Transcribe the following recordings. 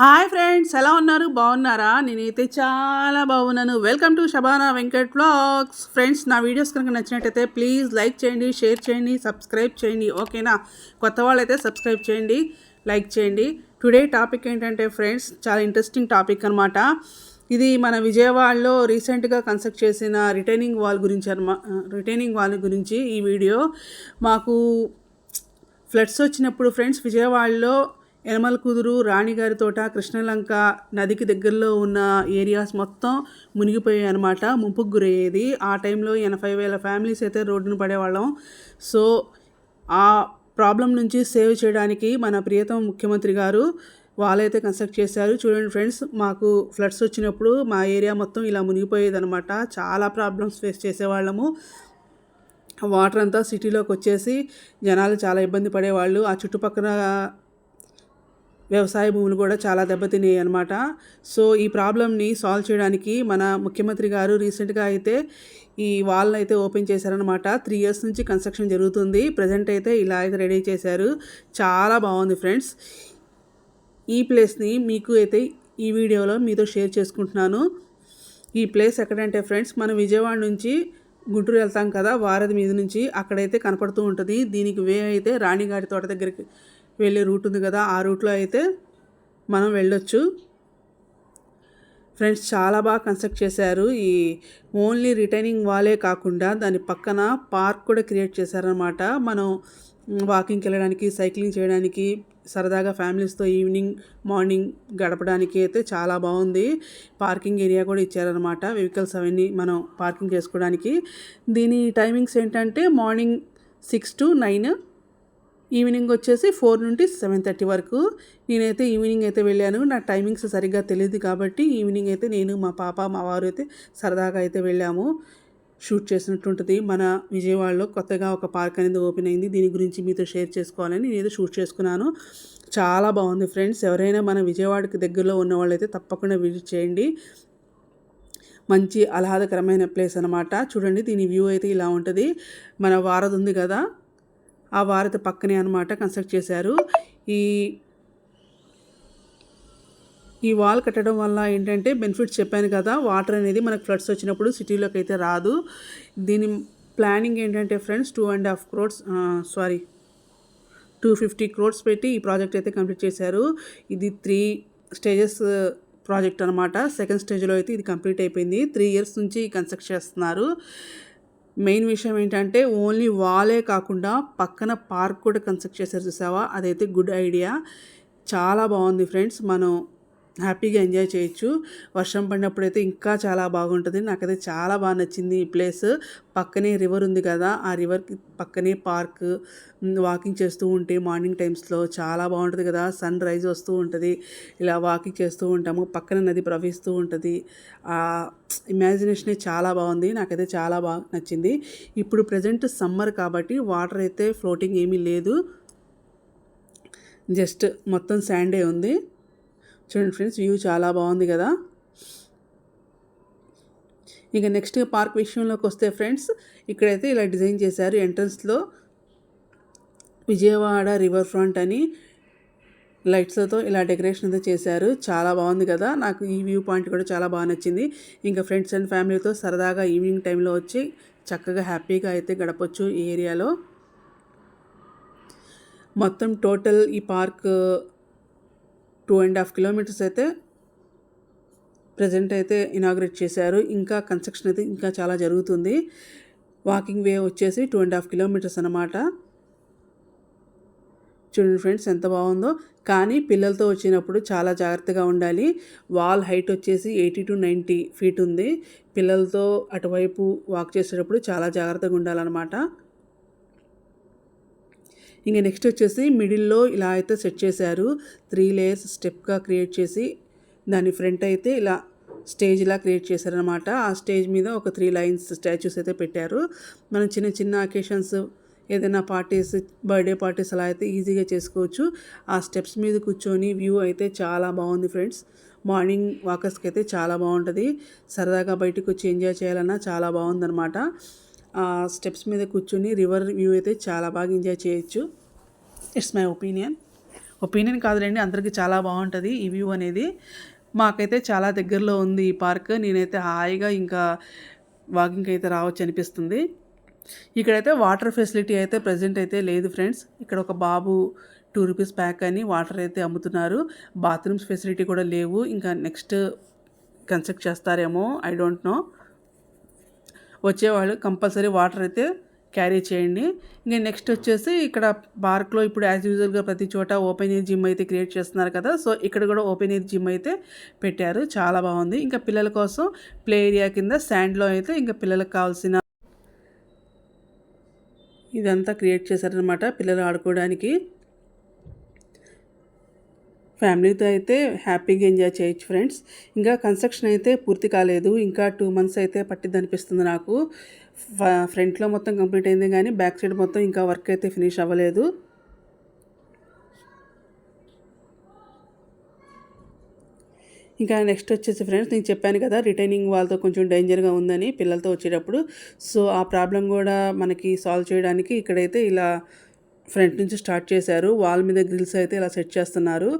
Hi friends ఎలా ఉన్నారు? బాగున్నారా? నేనైతే చాలా బాగున్నాను. Welcome to Shabana Venkat vlogs friends నా వీడియోస్ కనుక నచ్చినట్టయితే ప్లీజ్ లైక్ చేయండి షేర్ చేయండి సబ్స్క్రైబ్ చేయండి. ఓకేనా కొత్త వాళ్ళైతే సబ్స్క్రైబ్ చేయండి లైక్ చేయండి. టుడే టాపిక్ ఏంటంటే ఫ్రెండ్స్ చాలా ఇంట్రెస్టింగ్ టాపిక్ అనమాట ఇది మన విజయవాడలో రీసెంట్గా కన్స్ట్రక్ట్ చేసిన రిటైనింగ్ వాల్ గురించి అనమా రిటైనింగ్ వాల్ గురించి ఈ వీడియో మాకు ఫ్లడ్స్ వచ్చినప్పుడు ఫ్రెండ్స్ విజయవాడలో యనమల కుదురు రాణిగారి తోట కృష్ణలంక నదికి దగ్గరలో ఉన్న ఏరియాస్ మొత్తం మునిగిపోయాయి అనమాట ముంపుకు గురయ్యేది. ఆ టైంలో ఎనభై వేల ఫ్యామిలీస్ అయితే రోడ్డును పడేవాళ్ళం. సో ఆ ప్రాబ్లం నుంచి సేవ్ చేయడానికి మన ప్రియతమ ముఖ్యమంత్రి గారు వాళ్ళైతే కన్స్ట్రక్ట్ చేశారు. చూడండి ఫ్రెండ్స్ మాకు ఫ్లడ్స్ వచ్చినప్పుడు మా ఏరియా మొత్తం ఇలా మునిగిపోయేదనమాట చాలా ప్రాబ్లమ్స్ ఫేస్ చేసేవాళ్ళము. వాటర్ అంతా సిటీలోకి వచ్చేసి జనాలు చాలా ఇబ్బంది పడేవాళ్ళు. ఆ చుట్టుపక్కల వ్యవసాయ భూములు కూడా చాలా దెబ్బతినాయి అనమాట సో ఈ ప్రాబ్లమ్ని సాల్వ్ చేయడానికి మన ముఖ్యమంత్రి గారు రీసెంట్గా అయితే ఈ వాల్ని అయితే ఓపెన్ చేశారనమాట త్రీ ఇయర్స్ నుంచి కన్స్ట్రక్షన్ జరుగుతుంది. ప్రజెంట్ అయితే ఇలా అయితే రెడీ చేశారు. చాలా బాగుంది ఫ్రెండ్స్. ఈ ప్లేస్ని మీకు అయితే ఈ వీడియోలో మీతో షేర్ చేసుకుంటున్నాను. ఈ ప్లేస్ ఎక్కడంటే ఫ్రెండ్స్ మనం విజయవాడ నుంచి గుంటూరు వెళ్తాం కదా వారధి మీద నుంచి అక్కడైతే కనపడుతూ ఉంటుంది. దీనికి వే అయితే రాణిగారి తోట దగ్గరికి వెళ్ళే రూట్ ఉంది కదా ఆ రూట్లో అయితే మనం వెళ్ళొచ్చు. ఫ్రెండ్స్ చాలా బాగా కన్స్ట్రక్ట్ చేశారు. ఈ ఓన్లీ రిటైనింగ్ వాలే కాకుండా దాని పక్కన పార్క్ కూడా క్రియేట్ చేశారనమాట మనం వాకింగ్కి వెళ్ళడానికి సైక్లింగ్ చేయడానికి సరదాగా ఫ్యామిలీస్తో ఈవినింగ్ మార్నింగ్ గడపడానికి అయితే చాలా బాగుంది. పార్కింగ్ ఏరియా కూడా ఇచ్చారనమాట వెహికల్స్ అవన్నీ మనం పార్కింగ్ చేసుకోవడానికి. దీని టైమింగ్స్ ఏంటంటే morning six to nine evening వచ్చేసి ఫోర్ నుండి సెవెన్ థర్టీ వరకు. నేనైతే ఈవినింగ్ అయితే వెళ్ళాను. నా టైమింగ్స్ సరిగ్గా తెలియదు కాబట్టి ఈవినింగ్ అయితే నేను మా పాప మా వారు అయితే సరదాగా అయితే వెళ్ళాము. షూట్ చేసినట్టుంటుంది మన విజయవాడలో కొత్తగా ఒక పార్క్ అనేది ఓపెన్ అయింది. దీని గురించి మీతో షేర్ చేసుకోవాలని నేనైతే షూట్ చేసుకున్నాను. చాలా బాగుంది ఫ్రెండ్స్. ఎవరైనా మన విజయవాడకి దగ్గరలో ఉన్న వాళ్ళైతే తప్పకుండా విజిట్ చేయండి. మంచి ఆహ్లాదకరమైన ప్లేస్ అనమాట చూడండి దీని వ్యూ అయితే ఇలా ఉంటుంది. మన వారధి ఉంది కదా ఆ వారత పక్కనే అనమాట కన్స్ట్రక్ట్ చేశారు. ఈ ఈ వాల్ కట్టడం వల్ల ఏంటంటే బెనిఫిట్స్ చెప్పాను కదా వాటర్ అనేది మనకు ఫ్లడ్స్ వచ్చినప్పుడు సిటీలోకి అయితే రాదు. దీని ప్లానింగ్ ఏంటంటే friends two and half crores sorry two fifty crores పెట్టి ఈ ప్రాజెక్ట్ అయితే కంప్లీట్ చేశారు. ఇది త్రీ స్టేజెస్ ప్రాజెక్ట్ అనమాట సెకండ్ స్టేజ్లో అయితే ఇది కంప్లీట్ అయిపోయింది. త్రీ ఇయర్స్ నుంచి కన్స్ట్రక్ట్ చేస్తున్నారు. మెయిన్ విషయం ఏంటంటే ఓన్లీ వాలే కాకుండా పక్కన పార్క్ కూడా కన్స్ట్రక్ట్ చేశారు చూసావా? అదైతే గుడ్ ఐడియా. చాలా బాగుంది ఫ్రెండ్స్. మనం హ్యాపీగా ఎంజాయ్ చేయొచ్చు. వర్షం పడినప్పుడు అయితే ఇంకా చాలా బాగుంటుంది. నాకైతే చాలా బాగా నచ్చింది ఈ ప్లేస్. పక్కనే రివర్ ఉంది కదా ఆ రివర్కి పక్కనే పార్క్ వాకింగ్ చేస్తూ ఉంటే మార్నింగ్ టైమ్స్లో చాలా బాగుంటుంది కదా. సన్ రైజ్ వస్తూ ఉంటుంది. ఇలా వాకింగ్ చేస్తూ ఉంటాము. పక్కన నది ప్రవహిస్తూ ఉంటుంది. ఆ ఇమాజినేషనే చాలా బాగుంది. నాకైతే చాలా బాగా నచ్చింది. ఇప్పుడు ప్రజెంట్ సమ్మర్ కాబట్టి వాటర్ అయితే ఫ్లోటింగ్ ఏమీ లేదు. జస్ట్ మొత్తం శాండే ఉంది. చూడండి ఫ్రెండ్స్ వ్యూ చాలా బాగుంది కదా? ఇక నెక్స్ట్ పార్క్ విషయంలోకి వస్తే ఫ్రెండ్స్ ఇక్కడైతే ఇలా డిజైన్ చేశారు ఎంట్రన్స్లో విజయవాడ రివర్ ఫ్రంట్ అని లైట్స్తో ఇలా డెకరేషన్ అయితే చేశారు. చాలా బాగుంది కదా? నాకు ఈ వ్యూ పాయింట్ కూడా చాలా బాగా నచ్చింది. ఇంకా ఫ్రెండ్స్ అండ్ ఫ్యామిలీతో సరదాగా ఈవినింగ్ టైంలో వచ్చి చక్కగా హ్యాపీగా అయితే గడపచ్చు ఈ ఏరియాలో. మొత్తం టోటల్ ఈ park two and half kilometres అయితే ప్రజెంట్ అయితే ఇనాగ్రేట్ చేశారు. ఇంకా కన్స్ట్రక్షన్ అయితే ఇంకా చాలా జరుగుతుంది. వాకింగ్ వే వచ్చేసి టూ అండ్ హాఫ్ కిలోమీటర్స్ అనమాట చూడండి ఫ్రెండ్స్ ఎంత బాగుందో. కానీ పిల్లలతో వచ్చినప్పుడు చాలా జాగ్రత్తగా ఉండాలి. వాల్ హైట్ వచ్చేసి ఎయిటీ టు నైంటీ ఫీట్ ఉంది. పిల్లలతో అటువైపు వాక్ చేసేటప్పుడు చాలా జాగ్రత్తగా ఉండాలన్నమాట. ఇంకా నెక్స్ట్ వచ్చేసి మిడిల్లో ఇలా అయితే సెట్ చేశారు. త్రీ లేయర్స్ స్టెప్గా క్రియేట్ చేసి దాని ఫ్రంట్ అయితే ఇలా స్టేజ్ ఇలా క్రియేట్ చేశారనమాట ఆ స్టేజ్ మీద ఒక త్రీ లైన్స్ స్టాచ్యూస్ అయితే పెట్టారు. మనం చిన్న చిన్న అకేషన్స్ ఏదైనా పార్టీస్ బర్త్డే పార్టీస్ అలా అయితే ఈజీగా చేసుకోవచ్చు. ఆ స్టెప్స్ మీద కూర్చొని వ్యూ అయితే చాలా బాగుంది ఫ్రెండ్స్. మార్నింగ్ వాకర్స్కి అయితే చాలా బాగుంటుంది. సరదాగా బయటకు వచ్చి ఎంజాయ్ చేయాలన్నా చాలా బాగుందన్నమాట. స్టెప్స్ మీద కూర్చొని రివర్ వ్యూ అయితే చాలా బాగా ఎంజాయ్ చేయొచ్చు. ఇట్స్ మై ఒపీనియన్ ఒపీనియన్ కాదులేండి అందరికీ చాలా బాగుంటుంది ఈ వ్యూ అనేది. మాకైతే చాలా దగ్గరలో ఉంది ఈ పార్క్ నేనైతే హాయిగా ఇంకా వాకింగ్కి అయితే రావచ్చు అనిపిస్తుంది. ఇక్కడైతే వాటర్ ఫెసిలిటీ అయితే ప్రజెంట్ అయితే లేదు ఫ్రెండ్స్. ఇక్కడ ఒక బాబు టూ రూపీస్ ప్యాక్ అని వాటర్ అయితే అమ్ముతున్నారు. బాత్రూమ్స్ ఫెసిలిటీ కూడా లేవు. ఇంకా నెక్స్ట్ కన్స్ట్రక్ట్ చేస్తారేమో ఐ డోంట్ నో వచ్చేవాళ్ళు కంపల్సరీ వాటర్ అయితే క్యారీ చేయండి. ఇంకా నెక్స్ట్ వచ్చేసి ఇక్కడ పార్క్లో ఇప్పుడు యాజ్ యూజువల్గా ప్రతి చోట ఓపెన్ ఎయిర్ జిమ్ అయితే క్రియేట్ చేస్తున్నారు కదా. సో ఇక్కడ కూడా ఓపెన్ ఎయిర్ జిమ్ అయితే పెట్టారు. చాలా బాగుంది. ఇంకా పిల్లల కోసం ప్లే ఏరియా కింద శాండ్లో అయితే ఇంకా పిల్లలకు కావాల్సిన ఇదంతా క్రియేట్ చేశారనమాట పిల్లలు ఆడుకోవడానికి. ఫ్యామిలీతో అయితే హ్యాపీగా ఎంజాయ్ చేయొచ్చు ఫ్రెండ్స్. ఇంకా కన్స్ట్రక్షన్ అయితే పూర్తి కాలేదు. ఇంకా టూ మంత్స్ అయితే పట్టిద్ది అనిపిస్తుంది నాకు ఫ్రంట్లో మొత్తం కంప్లీట్ అయింది కానీ బ్యాక్ సైడ్ మొత్తం ఇంకా వర్క్ అయితే ఫినిష్ అవ్వలేదు. ఇంకా నెక్స్ట్ వచ్చేసి ఫ్రెండ్స్ నేను చెప్పాను కదా రిటైనింగ్ వాళ్ళతో కొంచెం డేంజర్గా ఉందని పిల్లలతో వచ్చేటప్పుడు. సో ఆ ప్రాబ్లం కూడా మనకి సాల్వ్ చేయడానికి ఇక్కడైతే ఇలా ఫ్రంట్ నుంచి స్టార్ట్ చేశారు. వాల్ మీద గ్రిల్స్ అయితే ఇలా సెట్ చేస్తున్నారు.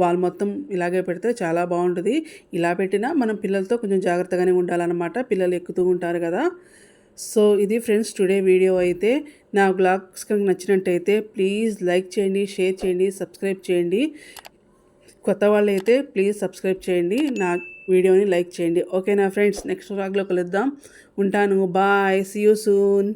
వాల్ మొత్తం ఇలాగే పెడితే చాలా బాగుంటుంది. ఇలా పెట్టినా మనం పిల్లలతో కొంచెం జాగ్రత్తగానే ఉండాలన్నమాట. పిల్లలు ఎక్కుతూ ఉంటారు కదా. సో ఇది ఫ్రెండ్స్ టుడే వీడియో అయితే. నా బ్లాగ్స్ కనుక నచ్చినట్టయితే ప్లీజ్ లైక్ చేయండి షేర్ చేయండి సబ్స్క్రైబ్ చేయండి. కొత్త వాళ్ళు అయితే ప్లీజ్ సబ్స్క్రైబ్ చేయండి. నా వీడియోని లైక్ చేయండి. ఓకేనా ఫ్రెండ్స్? నెక్స్ట్ వ్లాగ్లో కలుద్దాం. ఉంటాను. బాయ్. See you soon